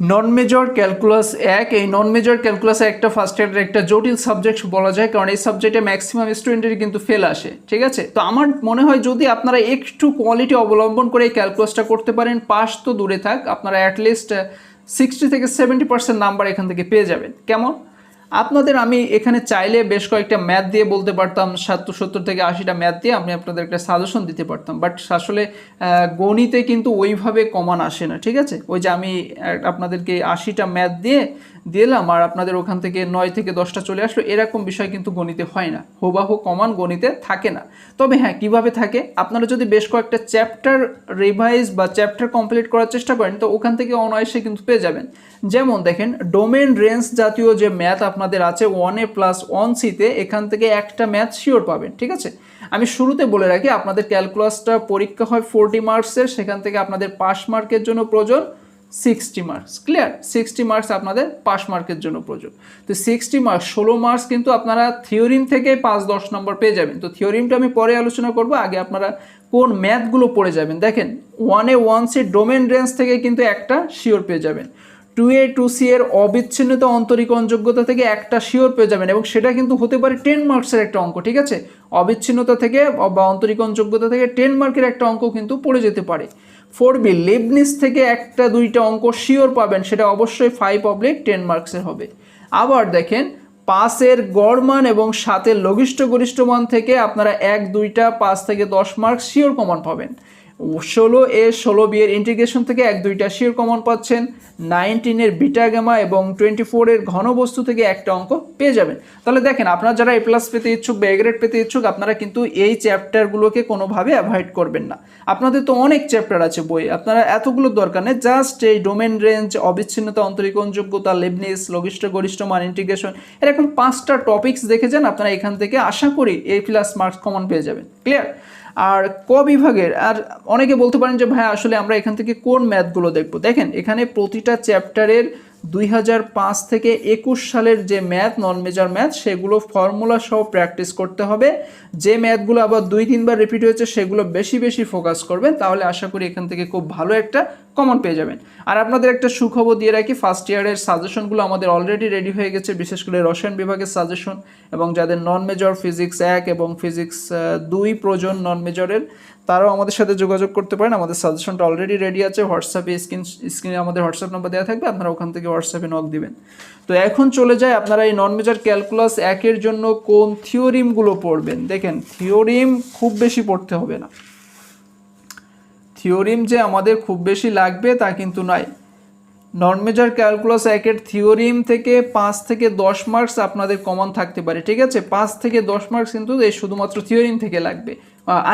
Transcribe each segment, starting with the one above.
নন major calculus এক, এই non major calculus একটা ফার্স্ট ইয়ারের একটা জটিল সাবজেক্ট বলা যায়, কারণ এই সাবজেক্টে ম্যাক্সিমাম স্টুডেন্টেরই কিন্তু ফেল আসে, ঠিক আছে? তো আমার মনে হয় যদি আপনারা একটু কোয়ালিটি অবলম্বন করে এই ক্যালকুলাসটা করতে পারেন পাস তো দূরে থাক, আপনারা অ্যাটলিস্ট সিক্সটি থেকে সেভেন্টি পার্সেন্ট নাম্বার এখান থেকে পেয়ে যাবেন। কেমন? আপনাদের, আমি এখানে চাইলে বেশ কয়েকটা ম্যাথ দিয়ে বলতে পারতাম সাতশো সত্তর থেকে আশিটা ম্যাথ দিয়ে আমি আপনাদের একটা সাজেশন দিতে পারতাম। বাট আসলে গণিতে কিন্তু ওইভাবে কমান আসে না, ঠিক আছে? ওই যে আমি আপনাদেরকে আশিটা ম্যাথ দিয়ে দিলাম আর আপনাদের ওখান থেকে নয় থেকে দশটা চলে আসলো, এরকম বিষয় কিন্তু গণিতে হয় না। হুবাহু কমান গণিতে থাকে না। তবে হ্যাঁ কীভাবে থাকে? আপনারা যদি বেশ কয়েকটা চ্যাপ্টার রিভাইজ বা চ্যাপ্টার কমপ্লিট করার চেষ্টা করেন, তো ওখান থেকে অনায়াসে কিন্তু পেয়ে যাবেন। যেমন দেখেন ডোমেন রেঞ্জ জাতীয় যে ম্যাথ আপনাদের আছে ওয়ান এ প্লাস ওয়ান সিতে এখান থেকে একটা ম্যাথ শিওর পাবেন, ঠিক আছে? আমি শুরুতে বলে রাখি, আপনাদের ক্যালকুলাসটা পরীক্ষা হয় ফোরটি মার্কসের সেখান থেকে আপনাদের পাস মার্কের জন্য প্রয়োজন। Sixty marks clear sixty marks আপনাদের পাস মার্কের জন্য প্রয়োজন তো সিক্সটি মার্কস ষোলো মার্কস কিন্তু আপনারা থিওরিম থেকে পাঁচ দশ নম্বর পেয়ে যাবেন। তো থিওরিমটা আমি পরে আলোচনা করব, আগে আপনারা কোন ম্যাথগুলো পড়ে যাবেন। দেখেন ওয়ানে ওয়ান সি ডোমেন রেঞ্জ থেকে কিন্তু একটা শিওর পেয়ে যাবেন। টু এ টু সি এর অবিচ্ছিন্নতা অন্তরীকরণ যোগ্যতা থেকে একটা শিওর পেয়ে যাবেন এবং সেটা কিন্তু হতে পারে টেন মার্কসের একটা অঙ্ক, ঠিক আছে? অবিচ্ছিন্নতা থেকে বা অন্তরীকরণ যোগ্যতা থেকে টেন মার্কের একটা অঙ্ক কিন্তু পড়ে যেতে পারে। ফোর বি লেবনিস থেকে একটা, দুইটা অঙ্ক শিওর পাবেন, সেটা অবশ্যই ফাইভ অবলিক টেন মার্কসের হবে। আবার দেখেন পাসের গড় মান এবং সাতের লঘিষ্ঠ গরিষ্ঠ মান থেকে আপনারা এক, দুইটা, পাঁচ থেকে দশ মার্কস শিওর কমান পাবেন। ষোলো এ ষোলো বিয়ের ইন্টিগ্রেশন থেকে এক দুইটা শিওর কমন পাচ্ছেন নাইনটিনের বিটা গামা এবং টোয়েন্টি ফোরের ঘনবস্তু থেকে একটা অঙ্ক পেয়ে যাবেন। তাহলে দেখেন, আপনারা যারা এ প্লাস পেতে ইচ্ছুক বা গ্রেড পেতে ইচ্ছুক, আপনারা কিন্তু এই চ্যাপ্টারগুলোকে কোনোভাবে অ্যাভয়েড করবেন না। আপনাদের তো অনেক চ্যাপ্টার আছে বই, আপনারা এতগুলো দরকার নেই জাস্ট এই ডোমেন রেঞ্জ অবিচ্ছিন্নতা, অন্তরীকরণ, যোগ্যতা লেবনিস লঘিষ্ঠ, গরিষ্ঠ মান ইন্টিগ্রেশন এরকম পাঁচটা টপিকস দেখে যান, আপনারা এখান থেকে আশা করি এই প্লাস মার্কস কমন পেয়ে যাবেন। ক্লিয়ার আর ক বিভাগের আর অনেকে বলতে পারেন যে, ভাই, আসলে আমরা এখান থেকে কোন ম্যাথগুলো দেখব? দেখেন, এখানে প্রতিটা চ্যাপ্টারের দুই থেকে একুশ সালের যে ম্যাথ নন মেজার ম্যাথ, সেগুলো ফর্মুলা সহ প্র্যাকটিস করতে হবে। যে ম্যাথগুলো আবার দুই, তিনবার রিপিট হয়েছে, সেগুলো বেশি বেশি ফোকাস করবেন। তাহলে আশা করি এখান থেকে খুব ভালো একটা কমন পেয়ে যাবেন। আর আপনাদের একটা সুখবর দিয়ে রাখি ফার্স্ট ইয়ারের সাজেশনগুলো আমাদের অলরেডি রেডি হয়ে গেছে, বিশেষ করে রসায়ন বিভাগের সাজেশন এবং যাদের নন মেজর ফিজিক্স এক এবং ফিজিক্স দুই প্রয়োজন নন মেজরের তারাও আমাদের সাথে যোগাযোগ করতে পারেন। আমাদের সাজেশনটা অলরেডি রেডি আছে। হোয়াটসঅ্যাপে স্ক্রিন স্ক্রিনে আমাদের হোয়াটসঅ্যাপ নম্বর দেওয়া থাকবে। আপনারা ওখান থেকে হোয়াটসঅ্যাপে নক দিবেন। তো এখন চলে যায় আপনারা এই নন মেজার ক্যালকুলাস একের জন্য কোন থিওরিমগুলো পড়বেন। দেখেন থিওরিম খুব বেশি পড়তে হবে না। থিওরিম যে আমাদের খুব বেশি লাগবে তা কিন্তু নয়। নন ক্যালকুলাস একের থিওরিম থেকে পাঁচ থেকে দশ মার্কস আপনাদের কমন থাকতে পারে, ঠিক আছে? পাঁচ থেকে দশ মার্কস কিন্তু এই শুধুমাত্র থিওরিম থেকে লাগবে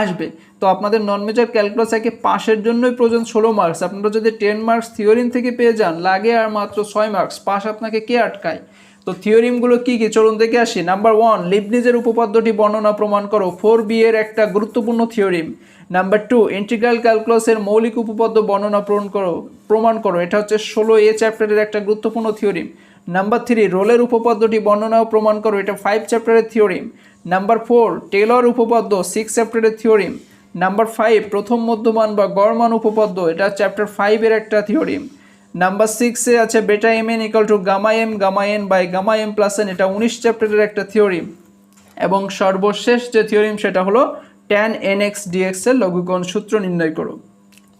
আসবে। তো আপনাদের নন মেজর ক্যালকুলাস একে পাশের জন্যই প্রয়োজন ষোলো মার্কস আপনারা যদি টেন মার্কস থিওরিম থেকে পেয়ে যান, লাগে আর মাত্র ছয় মার্কস পাস আপনাকে কে আটকায়? তো থিওরিমগুলো কি কি? চলুন দেখে আসি। নাম্বার ওয়ান লিবনিজের উপপাদ্যটি বর্ণনা প্রমাণ করো। ফোর বি এর একটা গুরুত্বপূর্ণ থিওরিম নাম্বার টু ইন্টিগ্রাল ক্যালকুলাসের মৌলিক উপপাদ্য বর্ণনা প্রমাণ করো প্রমাণ করো। এটা হচ্ছে ষোলো এ চ্যাপ্টারের একটা গুরুত্বপূর্ণ থিওরিম নাম্বার থ্রি রোলের উপপাদ্যটি বর্ণনা প্রমাণ করো। এটা ফাইভ চ্যাপ্টারের থিওরিম নাম্বার ফোর টেলর উপপাদ্য সিক্স চ্যাপ্টারের থিওরিম নাম্বার ফাইভ প্রথম মধ্যমান বা গড়মান উপপাদ্য, এটা চ্যাপ্টার ফাইভের একটা থিওরিম নাম্বার সিক্সে আছে beta M N equal to gamma M gamma N by gamma M plus N এটা উনিশ চ্যাপ্টারের একটা থিওরিম এবং সর্বশেষ যে থিওরিম সেটা হলো ট্যান এন এক্স ডিএক্স এর লঘুকরণ সূত্র নির্ণয় করো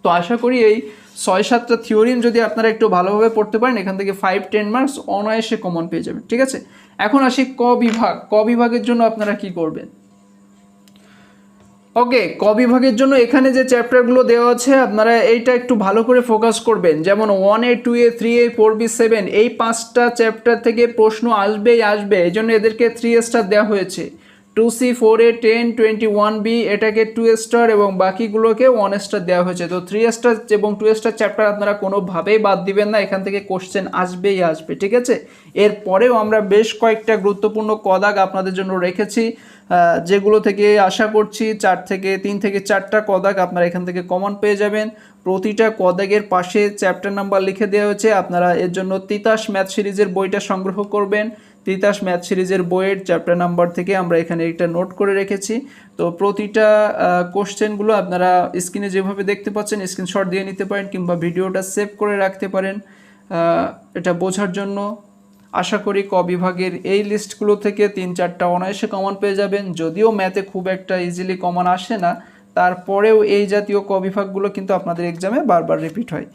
তো আশা করি এই ছয় সাতটা থিওরিম যদি আপনারা একটু ভালোভাবে পড়তে পারেন, এখান থেকে ফাইভ টেন মার্কস অনায়াসে কমন পেয়ে যাবেন, ঠিক আছে? এখন আসি ক বিভাগ। ক বিভাগের জন্য আপনারা কি করবেন? ওকে, ক বিভাগের জন্য এখানে যে চ্যাপ্টারগুলো দেওয়া আছে, আপনারা এইটা একটু ভালো করে ফোকাস করবেন। যেমন one A two A three A four B seven এই পাঁচটা চ্যাপ্টার থেকে প্রশ্ন আসবেই আসবে এই জন্য এদেরকে থ্রি স্টার দেওয়া হয়েছে। Two C four A ten twenty one B এটাকে টু স্টার এবং বাকিগুলোকে ওয়ান স্টার দেওয়া হয়েছে। তো থ্রি স্টার এবং টু স্টার চ্যাপ্টার আপনারা কোনোভাবেই বাদ দিবেন না, এখান থেকে কোশ্চেন আসবেই আসবে, ঠিক আছে? এরপরেও আমরা বেশ কয়েকটা গুরুত্বপূর্ণ কদাগ আপনাদের জন্য রেখেছি যেগুলো থেকে আশা করছি চার থেকে, তিন থেকে চারটা কদাগ আপনারা এখান থেকে কমন পেয়ে যাবেন। প্রতিটা কদাগের পাশে চ্যাপ্টার নাম্বার লিখে দেওয়া হয়েছে। আপনারা এর জন্য তিতাস ম্যাথ সিরিজের বইটা সংগ্রহ করবেন। তিতাস ম্যাথ সিরিজের বইয়ের চ্যাপ্টার নাম্বার থেকে আমরা এখানে একটা নোট করে রেখেছি। তো প্রতিটা কোশ্চেনগুলো আপনারা স্ক্রিনে যেভাবে দেখতে পাচ্ছেন স্ক্রিনশট দিয়ে নিতে পারেন কিংবা ভিডিওটা সেভ করে রাখতে পারেন। এটা বোঝার জন্য আশা করি ক বিভাগের এই লিস্টগুলো থেকে তিন চারটা অনায়াসে কমন পেয়ে যাবেন। যদিও ম্যাথে খুব একটা ইজিলি কমন আসে না তারপরেও এই জাতীয় ক বিভাগগুলো কিন্তু আপনাদের এক্সামে বারবার রিপিট হয়।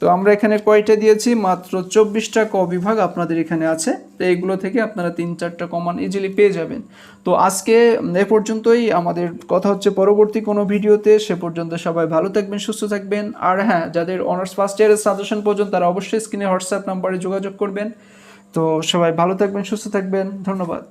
তো আমরা এখানে কয়টা দিয়েছি? মাত্র চব্বিশটা ক বিভাগ আপনাদের এখানে আছে। তো এইগুলো থেকে আপনারা তিন চারটা কমান ইজিলি পেয়ে যাবেন। তো আজকে এ পর্যন্তই। আমাদের কথা হচ্ছে পরবর্তী কোনো ভিডিওতে। সে পর্যন্ত সবাই ভালো থাকবেন, সুস্থ থাকবেন। আর হ্যাঁ যাদের অনার্স ফার্স্ট ইয়ারের সাজেশন পর্যন্ত তারা অবশ্যই স্ক্রিনে হোয়াটসঅ্যাপ নাম্বারে যোগাযোগ করবেন। তো সবাই ভালো থাকবেন, সুস্থ থাকবেন। ধন্যবাদ।